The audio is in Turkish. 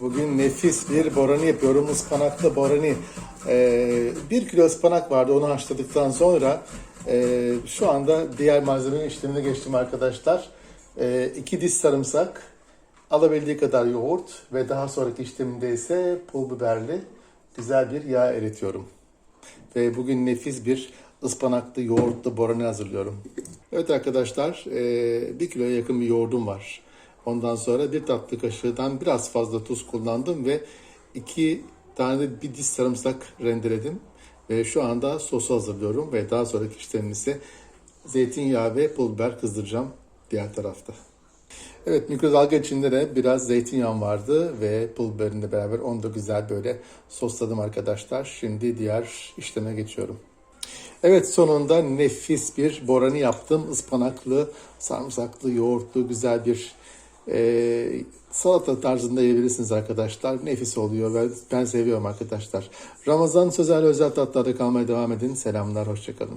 Bugün nefis bir borani yapıyorum. Ispanaklı borani. Ee, bir kilo ıspanak vardı. Onu haşladıktan sonra e, şu anda diğer malzemenin işlemine geçtim arkadaşlar. E, iki diş sarımsak, alabildiği kadar yoğurt ve daha sonraki işleminde ise pul biberli güzel bir yağ eritiyorum. Ve bugün nefis bir ıspanaklı yoğurtlu borani hazırlıyorum. Evet arkadaşlar e, bir kiloya yakın bir yoğurdum var. Ondan sonra bir tatlı kaşığından biraz fazla tuz kullandım ve iki tane de bir diş sarımsak rendeledim. Ve şu anda sosu hazırlıyorum ve daha sonraki işlemim ise zeytinyağı ve pul biber kızdıracağım diğer tarafta. Evet mikrodalga içinde de biraz zeytinyağım vardı ve pul biberinle beraber onu da güzel böyle sosladım arkadaşlar. Şimdi diğer işleme geçiyorum. Evet sonunda nefis bir borani yaptım. Ispanaklı, sarımsaklı, yoğurtlu güzel bir e, salata tarzında yiyebilirsiniz arkadaşlar. Nefis oluyor ve ben seviyorum arkadaşlar. Ramazan sözel özel tatlarda kalmaya devam edin. Selamlar, hoşçakalın.